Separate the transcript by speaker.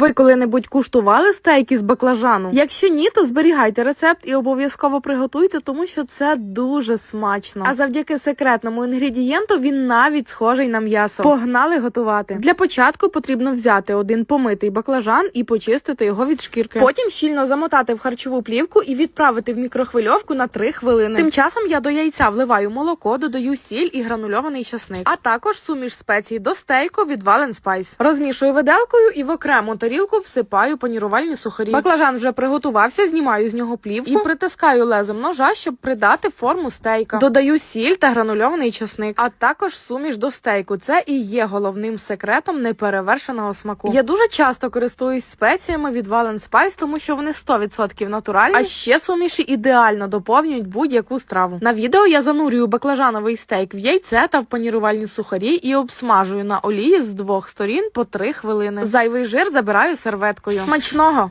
Speaker 1: Ви коли-небудь куштували стейки з баклажану? Якщо ні, то зберігайте рецепт і обов'язково приготуйте, тому що це дуже смачно. А завдяки секретному інгредієнту він навіть схожий на м'ясо. Погнали готувати. Для початку потрібно взяти один помитий баклажан і почистити його від шкірки. Потім щільно замотати в харчову плівку і відправити в мікрохвильовку на 3 хвилини. Тим часом я до яйця вливаю молоко, додаю сіль і гранульований часник, а також суміш спецій до стейку від Valen Spice. Розмішую виделкою і в окрему тарілку всипаю панірувальні сухарі. Баклажан вже приготувався, знімаю з нього плівку і притискаю лезом ножа, щоб придати форму стейка. Додаю сіль та гранульований часник, а також суміш до стейку. Це і є головним секретом неперевершеного смаку. Я дуже часто користуюсь спеціями від Valen Spice, тому що вони 100% натуральні, а ще суміші ідеально доповнюють будь-яку страву. На відео я занурюю баклажановий стейк в яйце та в панірувальні сухарі і обсмажую на олії з двох сторін по 3 хвилини. Зайвий жир забираю серветкою. Смачного!